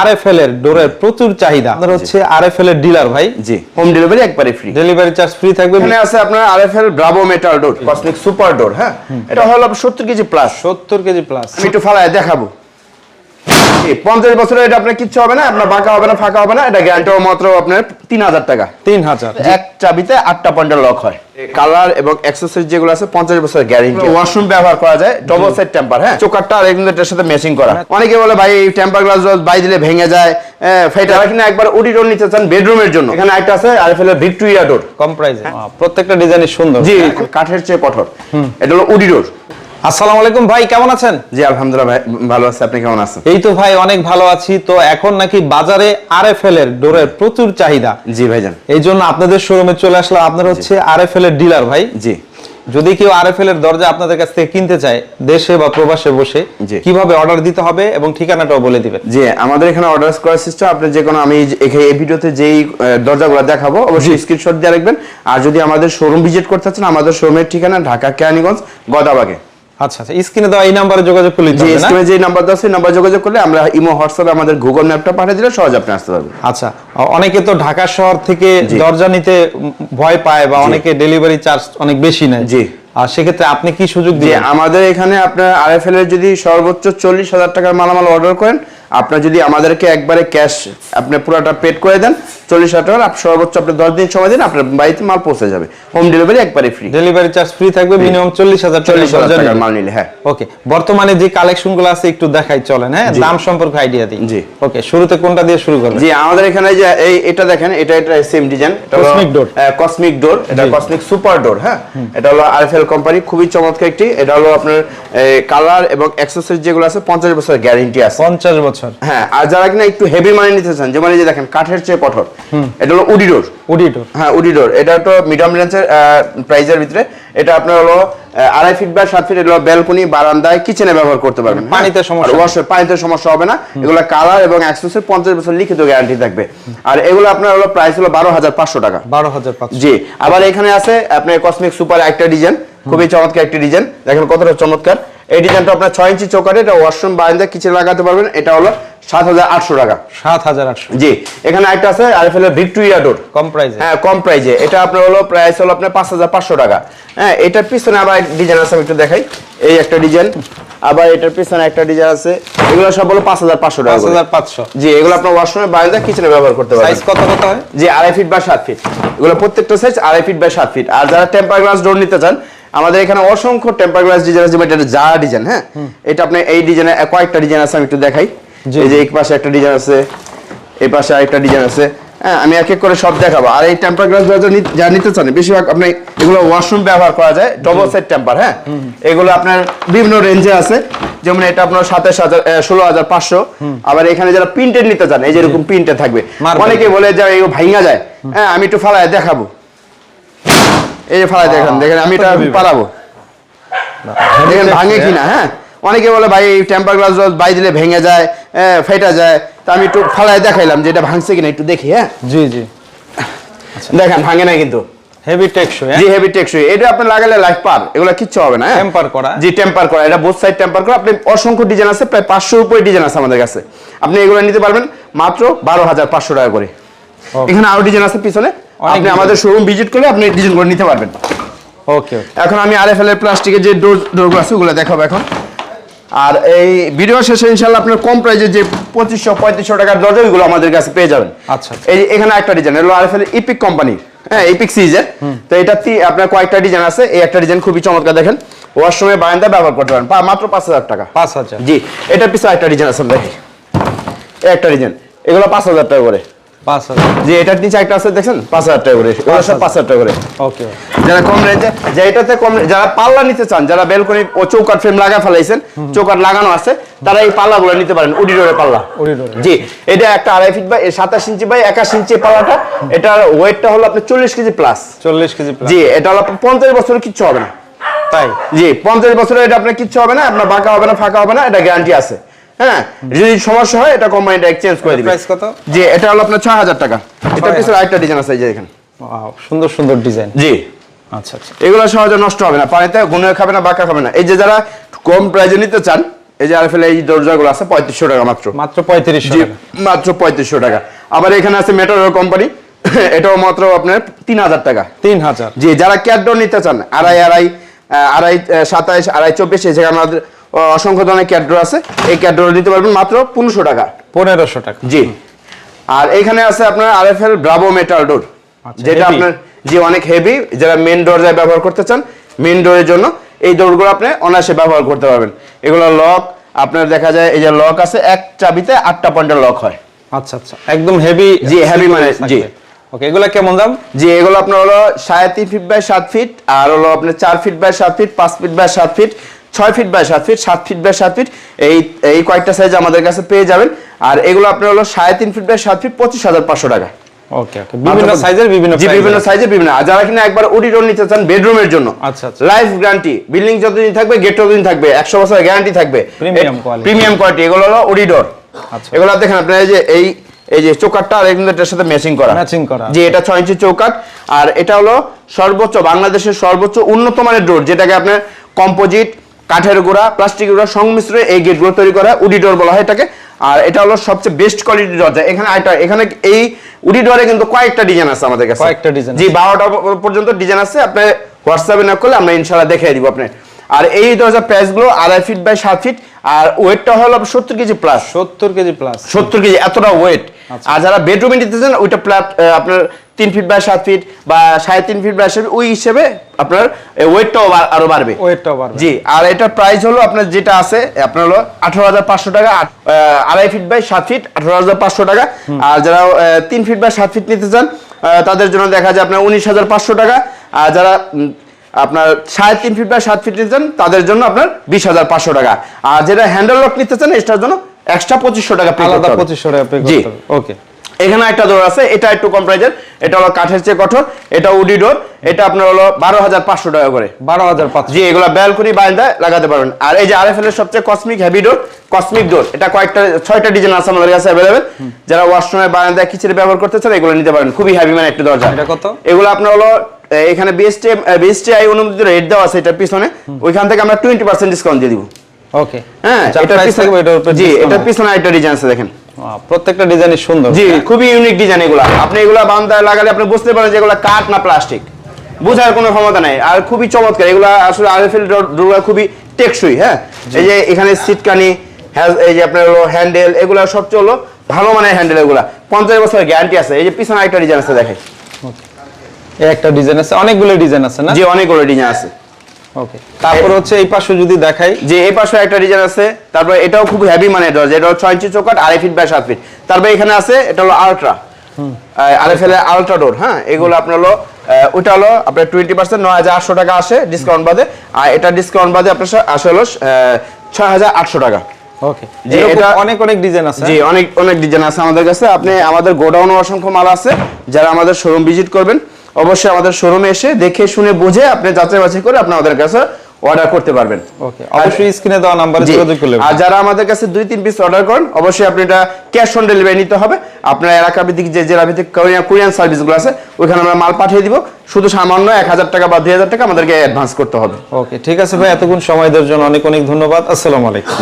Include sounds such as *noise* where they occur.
RFL এর ডোরের প্রচুর চাহিদা। আপনার হচ্ছে আরএফএল এর ডিলার ভাই। জি হোম ডেলিভারি একবারে ফ্রি ডেলিভারি চার্জ ফ্রি থাকবে। এখানে আছে আপনার RFL Bravo metal door Cosmic super door হ্যাঁ? এটা হলো সত্তর কেজি প্লাস সত্তর কেজি প্লাস আমি একটু ফালায় দেখাবো। এই পঞ্চাশ বছরে এটা আপনার কিচ্ছু হবে না আপনার বাঁকা হবে না ফাঁকা হবে না এটা গ্যারান্টি মাত্র আপনার তিন হাজার টাকা। তিন হাজার। এক চাবিতে আটটা পয়েন্টের লক হয়। কালার এবং অ্যাক্সেসরিজ যেগুলো আছে পঞ্চাশ বছরের গ্যারান্টি ওয়াশরুম ব্যবহার করা যায় ডবল সাইড টেম্পার হ্যাঁ? চোকারটা আর কিন্তু এটার সাথে ম্যাচিং করা। অনেকে বলে ভাই এই টেম্পার গ্লাস বাই দিলে ভেঙে যায়। ফেটা কিনা একবার উডি ডোর নিতে চান বেডরুমের জন্য। এখানে একটা আছে আর ফেলে ভিক্টোরিয়া ডোর কম প্রাইসে প্রত্যেকটা ডিজাইনই সুন্দর। জি কাঠের চেয়ে কঠোর। এটা হলো উডি ডোর আসসালামু আলাইকুম ভাই কেমন আছেন? জি আলহামদুলিল্লাহ ভাই ভালো আছে। আপনি কেমন আছেন? এই তো ভাই অনেক ভালো আছি। তো এখন নাকি বাজারে আরএফএল এর ডোরের প্রচুর চাহিদা। জি ভাইজান। এই জন্য আপনাদের শোরুমে চলে আসলাম। আপনার হচ্ছে আরএফএল এর ডিলার ভাই। জি। যদি কেউ আরএফএল এর দরজা আপনাদের কাছ থেকে কিনতে চায় দেশে বা প্রবাসে বসে। কীভাবে অর্ডার দিতে হবে এবং ঠিকানাটাও বলে দিবেন? জি আমাদের এখানে অর্ডার করার সিস্টেম আপনি যে কোনো আমি এখানে এই ভিডিওতে যেই দরজাগুলো দেখাবো অবশ্যই স্ক্রিনশট দিয়ে রাখবেন। আর যদি আমাদের শোরুম ভিজিট করতে চান আমাদের শোরুমের ঠিকানা ঢাকা কেরানীগঞ্জ গদাবাগে। আচ্ছা আচ্ছা স্ক্রিনে দেওয়া এই নাম্বারে যোগাযোগ করলে যে স্ক্রিনে যে নাম্বার দেওয়া আছে নাম্বার যোগাযোগ করলে আমরা ইমো হোয়াটসঅ্যাপে আমাদের গুগল ম্যাপটা পাঠিয়ে দিলে সহজে আপনি আসতে পারবেন। আচ্ছা অনেকে তো ঢাকা শহর থেকে দরজা নিতে ভয় পায় বা অনেকে ডেলিভারি চার্জ অনেক বেশি নেয়। জি। আর সেক্ষেত্রে আপনি কি সুযোগ দিয়ে আমাদের এখানে আপনার আর আরএফএল এর যদি সর্বোচ্চ চল্লিশ হাজার টাকার মালামাল অর্ডার করেন আপনার যদি আমাদেরকে একবারে ক্যাশ আপনি পুরোটা পেড করে দেন চল্লিশ হাজার টাকা আপ- সর্বোচ্চ আপনি দশ দিন সময় দিন আপনার বাড়িতে মাল পৌঁছে যাবে। হোম ডেলিভারি একবারে ফ্রি ডেলিভারি চার্জ ফ্রি থাকবে মিনিমাম চল্লিশ হাজার চল্লিশ হাজার টাকা টাকার মাল নিলে হ্যাঁ। ওকে বর্তমানে যে কালেকশনগুলো আছে একটু দেখাই চলেন হ্যাঁ? দাম সম্পর্কে আইডিয়া দিই। জি। ওকে শুরুতে কোনটা দিয়ে শুরু করবেন? জি আমাদের এখানে যে এই এটা দেখেন এটা এটা same design Cosmic door। Cosmic door এটা কসমিক সুপার ডোর হ্যাঁ? এটা হলো আরএফএল কোম্পানি খুবই চমৎকার একটি। এটা হলো আপনার কালার এবং অ্যাক্সেসরিজ যেগুলো আছে পঞ্চাশ বছরের গ্যারেন্টি আছে। পঞ্চাশ বছর। হ্যাঁ আর যারা কিনা একটু হেভি মানে নিতে চান যেমন এই যে দেখেন কাঠের চেয়ে কঠোর এটা হলো হ্যাঁ এটা তো মিডিয়াম রেঞ্জের প্রাইজের ভিতরে। এটা আপনার হলো আড়াই ফিট বা সাত ফিট এগুলো ব্যালকনি বারান্দায় কিচেনে ব্যবহার করতে পারবেন। পানিতে হ্যাঁ? সমস্যা আর পানিতে সমস্যা হবে না। এগুলো কালার এবং অ্যাক্সেসের পঞ্চাশ বছর লিখিত গ্যারান্টি থাকবে। আর এগুলো আপনার হলো প্রাইস হলো বারো হাজার পাঁচশো টাকা। বারো হাজার জি আবার এখানে আছে আপনার কসমিক সুপার একটা ডিজাইন। খুবই চমৎকার একটি ডিজাইন। দেখেন কতটা চমৎকার। এই ডিজাইনটা আপনার ছয় ইঞ্চি চৌকাটে এটা ওয়াশরুম বারান্দা কিচেনে লাগাতে পারবেন এটা হলো সাত হাজার আটশো টাকা। সাত হাজার আটশো। জি এখানে একটা আছে আরএফএল এর ভিক্টোরিয়া ডোর কম প্রাইসে হ্যাঁ কম প্রাইজে এটা আপনার হলো প্রাইস হলো আপনার পাঁচ হাজার পাঁচশো টাকা। হ্যাঁ এটার পিছনে আবার ডিজাইন আছে আমি একটু দেখাই। এই একটা ডিজাইন আবার এটার পিছনে একটা ডিজাইন আছে। এগুলো সব হলো পাঁচ হাজার পাঁচশো টাকা পাঁচ হাজার পাঁচশো। জি এগুলো আপনার ওয়াশরুমে বারান্দা কিচেনে ব্যবহার করতে পারবেন। সাইজ কত কত হয়? জি আড়াই ফিট বা সাত ফিট এগুলো প্রত্যেকটা সাইজ আড়াই ফিট বা সাত ফিট আর যারা টেম্পার গ্লাস ডোর নিতে চান আমাদের এখানে অসংখ্য টেম্পার গ্লাস ডিজাইন আছে এটা যা ডিজাইন হ্যাঁ? এটা আপনি এই ডিজাইনে কয়েকটা ডিজাইন আছে আমি একটু দেখাই। এই যে এই পাশে একটা ডিজাইন আছে এই পাশে আরেকটা ডিজাইন আছে। হ্যাঁ আমি এক এক করে সব দেখাবো। আর এই টেম্পার গ্লাস যা নিতে চান বেশিরভাগ আপনি এগুলো ওয়াশরুম ব্যবহার করা যায় ডবল সাইড টেম্পার হ্যাঁ? এগুলো আপনার বিভিন্ন রেঞ্জে আছে। যেমন এটা আপনার সাতাশ হাজার ষোলো হাজার পাঁচশো। আবার এখানে যারা প্রিন্টেড নিতে চান এই যে এরকম প্রিন্টে থাকবে। অনেকে বলে যে ভাঙা যায়। হ্যাঁ আমি একটু ফালায় দেখাবো। এই যে ফালায় দেখান দেখেন আমি এটা পালাবো। দেখেন ভাঙে কিনা হ্যাঁ? অনেকে বলে ভাই এই টেম্পার গ্লাস বাই দিলে ভেঙে যায় হ্যাঁ, ফেটা যায়। তা আমি একটু ফালায় দেখাইলাম যে এটা ভাঙছে কিনা একটু দেখি হ্যাঁ? জি জি। দেখেন ভাঙে না কিন্তু। হেভি টেকসই জি হেভি টেকসই এটা আপনি লাগালে লাইফ পার এগুলো কিচ্ছু হবে না হ্যাঁ? করা। জি টেম্পার করা। এটা বোথ সাইড টেম্পার করা। আপনি অসংখ্য ডিজাইন আছে প্রায় পাঁচশোর উপরে ডিজাইন আছে আমাদের কাছে। আপনি এগুলো নিতে পারবেন মাত্র বারো হাজার পাঁচশো টাকা করে। এখানে আরও ডিজাইন আছে পিছনে। আপনি আমাদের শোরুম ভিজিট করলে আপনি ডিজাইন করে নিতে পারবেন। ওকে এখন আমি আর এফ এল এর প্লাস্টিকের যে ডোর ডোরগুলো আছে ওগুলো দেখাবো এখন। আর এই ভিডিও শেষে ইনশাল্লাহ আপনার কম প্রাইজে যে পঁচিশশো পঁয়ত্রিশশো টাকার দরজা ওইগুলো আমাদের কাছে পেয়ে যাবেন। আচ্ছা। এই এখানে একটা ডিজাইন এগুলো আর এফ এল ইপিক কোম্পানির হ্যাঁ ইপিক সিরিজের তো এটা আপনার কয়েকটা ডিজাইন আছে। এই একটা ডিজাইন খুবই চমৎকার দেখেন। ওয়ার ওয়াশরুমে বারান্দা ব্যবহার করতে পারেন। মাত্র পাঁচ হাজার টাকা। পাঁচ হাজার। জি এটার পিছনে একটা ডিজাইন আছে দেখি এই একটা ডিজাইন এগুলো পাঁচ হাজার টাকা করে। যে এটার নিচে একটা আছে দেখছেন? পাঁচ হাজার টাকা করে। এগুলো সব পাঁচ হাজার। টাকা করে। ওকে। যারা কম রেঞ্জে যে এটাতে কম যারা পাল্লা নিতে চান যারা বেলকনি ও চৌকাট ফ্রেম লাগা ফেলাইছেন চৌকাট লাগানো আছে তারা এই পাল্লাগুলো নিতে পারেন উডিডোরের পাল্লা। জি এটা একটা আড়াই ফিট বাই সাতাশ ইঞ্চি বাই একাশ ইঞ্চি পাল্লাটা। এটার ওয়েটটা হলো আপনার চল্লিশ কেজি প্লাস চল্লিশ কেজি জি এটা হলো পঞ্চাশ বছরের কিচ্ছু হবে না। তাই? জি পঞ্চাশ বছরে এটা আপনার কিচ্ছু হবে না আপনার বাঁকা হবে না ফাঁকা হবে না এটা গ্যারান্টি আছে। হ্যাঁ যদি সমস্যা হয় এটা কোম্পানিটা এক্সচেঞ্জ করে দিবে। প্রাইস কত? জি এটা হলো আপনার ছয় হাজার টাকা। এটা পিছনে আরেকটা ডিজাইন আছে এই যে এখানে। Wow, সুন্দর সুন্দর ডিজাইন জি। আচ্ছা আচ্ছা। এগুলো সহজে নষ্ট হবে না পানিতে গুনে খাবে না বাঁকা খাবে না। এই যে যারা কম প্রাইজে নিতে চান এই যে আরএফএল এই দরজাগুলো আছে পঁয়ত্রিশশো টাকা মাত্র। মাত্র পঁয়ত্রিশশো জি টাকা। মাত্র পঁয়ত্রিশশো টাকা। আবার এখানে আছে মেটারো কোম্পানি *coughs* এটাও মাত্র আপনার তিন হাজার টাকা। তিন হাজার। জি যারা ক্যাডডোর নিতে চান আড়াই আড়াই আড়াই আহ, সাতাইশ আড়াই চব্বিশ এই জায়গায় আমাদের অসংখ্য ধরনের ক্যাডডোর আছে। এই ক্যাডডোর দিতে পারবেন মাত্র পনেরোশো টাকা। পনেরোশো টাকা। জি। আর এখানে আছে আপনার R F L Bravo metal door. আচ্ছা, যেটা আপনার জি অনেক হেভি যারা মেন দরজায় ব্যবহার করতে চান মেন ডোরের জন্য এই ডোরগুলো আপনি অনায়াসে ব্যবহার করতে পারবেন। এগুলো লক আপনার দেখা যায় এই যে লক আছে এক চাবিতে আটটা পয়েন্টের লক হয়। আচ্ছা আচ্ছা। একদম হেভি জি, হেভি মানে, জি। ওকে এগুলা কেমন দাম? জি এগুলো আপনার হলো সাড়ে তিন ফিট বাই সাত ফিট আর হলো আপনার চার ফিট বাই সাত ফিট পাঁচ ফিট বাই সাত ফিট ছয় ফিট বাই সাত ফিট সাত ফিট বাই সাত ফিট এই এই কয়েকটা সাইজ আমাদের কাছে পেয়ে যাবেন। আর এগুলো আপনার হলো সাড়ে তিন ফিট বাই সাত ফিট পঁচিশ হাজার পাঁচশো টাকা। ওকে বিভিন্ন সাইজের বিভিন্ন জি বিভিন্ন সাইজে বিভিন্ন। আর যারা কিনা একবার নিতে চান বেডরুমের জন্য আচ্ছা, আচ্ছা। লাইফ গ্যারান্টি বিল্ডিং যতদিন থাকবে গেট ততদিন থাকবে গ্যারান্টি থাকবে। প্রিমিয়াম কোয়ালিটি এগুলো হলো আচ্ছা। এগুলো দেখেন আপনার যে এই এই যে চৌকাটটা আর এটার সাথে ম্যাচিং করা। করা। জি এটা ইঞ্চি চৌকাট আর এটা হলো সর্বোচ্চ বাংলাদেশের সর্বোচ্চ উন্নত মানের ডোর যেটাকে আপনার কম্পোজিট কাঠের গোড়া প্লাস্টিক গোড়া সংমিশ্রণে এই গেটগুলো তৈরি করা উডিডোর বলা হয় এটাকে। আর এটা হলো সবচেয়ে বেস্ট কোয়ালিটির দরজা। এখানে এটা এখানে এই উডিডোরে কিন্তু কয়েকটা ডিজাইন আছে আমাদের কাছে। কয়েকটা ডিজাইন জি বারোটা পর্যন্ত ডিজাইন আছে। আপনি হোয়াটসঅ্যাপে না করলে আমরা ইনশাল্লাহ দেখিয়ে দিব আপনি আর এই দরজার প্রাইসগুলো আড়াই ফিট বাই সাত ফিট আর ওয়েটটা হলো সত্তর কেজি প্লাস সত্তর কেজি প্লাস সত্তর কেজি এতটা ওয়েট আচ্ছা। আর যারা বেডরুমে নিতে চান ওইটা প্লাট আপনার তিন ফিট বাই সাত ফিট বা সাড়ে তিন ফিট বাই সাত ওই হিসেবে আপনার ওয়েটটাও আরও বাড়বে। ওয়েটটাও বাড়বে। জি আর এটার প্রাইস হলো আপনার যেটা আছে আপনার হলো আঠারো হাজার পাঁচশো টাকা আড়াই ফিট বাই সাত ফিট আঠারো হাজার পাঁচশো টাকা। আর যারা তিন ফিট বাই সাত ফিট নিতে চান তাদের জন্য দেখা যায় আপনার উনিশ হাজার পাঁচশো টাকা। আর যারা আপনার সাড়ে তিন ফিট বাই সাত ফিট নিতে চান তাদের জন্য আপনার বিশ হাজার পাঁচশো টাকা। আর যেটা হ্যান্ডেল লক নিতে চান এটার জন্য এক্সট্রা পঁচিশশো টাকা আলাদা পঁচিশশো টাকা জি। ওকে এখানে একটা ডোর আছে এটা একটু কম প্রাইজের এটা হলো কাঠের চেয়ে কঠোর এটা উডি ডোর এটা আপনার হলো বারো হাজার পাঁচশো টাকা করে। বারো হাজার পাঁচশো। জি এগুলো ব্যালকনি বারান্দায় লাগাতে পারবেন। আর এই যে আরএফএল এর সবচেয়ে Cosmic heavy door Cosmic door এটা কয়েকটা ছয়টা ডিজাইন আছে আমাদের কাছে অ্যাভেলেবেল যারা ওয়াশরুমে বারান্দায় কিচেনে ব্যবহার করতে চান এগুলো নিতে পারেন। খুবই হেভি মানে একটা দরজা। এটা কত? এগুলো আপনার হলো এখানে বিএসটি বিএসটিআই অনুমোদিত রেট দেওয়া আছে এটার পিছনে। ওইখান থেকে আমরা টোয়েন্টি পার্সেন্ট ডিসকাউন্ট দিয়ে দিব। ওকে হ্যাঁ price পিছনে হবে। পিছনে একটা ডিজাইন আছে দেখেন। প্রত্যেকটা ডিজাইনই সুন্দর। জি খুবই ইউনিক ডিজাইন এগুলা। আপনি এগুলা বান্দায় লাগালে আপনি বুঝতে পারেন যে এগুলা কাঠ না প্লাস্টিক বোঝার কোনো ক্ষমতা নাই। আর খুবই চমৎকার। এগুলা আসলে আরএফএল ডোরগুলা খুবই টেকসই হ্যাঁ? এই যে এখানে সিটকানি হ্যাঁ- এই যে আপনার হলো হ্যান্ডেল এগুলা সবচেয়ে হলো ভালো মানের হ্যান্ডেল এগুলা। পঞ্চাশ বছরের গ্যারান্টি আছে। এই যে পিছনে একটা ডিজাইন আছে দেখে একটা ডিজাইন আছে অনেকগুলো ডিজাইন আছে না? যে অনেকগুলো ডিজাইন আছে। ওকে তারপর হচ্ছে এই পাশে যদি দেখাই যে এই পাশে একটা ডিজাইন আছে তারপরে এটাও খুব হেভি দরজা এটা হলো ছয় ইঞ্চি চৌকাট আড়াই ফিট বাই ফিট তারপরে এখানে আছে এটা হলো আলট্রা ডোর হ্যাঁ? এগুলো আপনার হলো ওটা হলো আপনার টোয়েন্টি পার্সেন্ট নয় হাজার আটশো টাকা আসে ডিসকাউন্ট বাদে। আর এটা ডিসকাউন্ট বাদে আপনার সা- আসে হলো ছয় হাজার আটশো টাকা। ওকে জি, এটা- অনেক অনেক ডিজাইন আছে। জি অনেক অনেক ডিজাইন আছে আমাদের কাছে। আপনি আমাদের গোডাউনে অসংখ্য মাল আছে। যারা আমাদের শোরুম ভিজিট করবেন অবশ্যই আমাদের শোরুমে এসে দেখে শুনে বুঝে আপনি যাচাই বাছাই করে আপনি আমাদের কাছে অর্ডার করতে পারবেন। ওকে অবশ্যই স্ক্রিনে দেওয়া নাম্বারে যোগাযোগ করলে আর যারা আমাদের কাছে দুই তিন পিস অর্ডার করেন অবশ্যই আপনি এটা ক্যাশ অন ডেলিভারি নিতে হবে। আপনার এলাকা ভিত্তিক যে জেলা ভিত্তিক কোরিয়ান কোরিয়ান সার্ভিসগুলো আছে ওইখানে আমরা মাল পাঠিয়ে দিব। শুধু সামান্য এক হাজার টাকা বা দুই হাজার টাকা আমাদেরকে অ্যাডভান্স করতে হবে। ওকে ঠিক আছে ভাই এতক্ষণ সময় দেওয়ার জন্য অনেক অনেক ধন্যবাদ। আসসালামু আলাইকুম।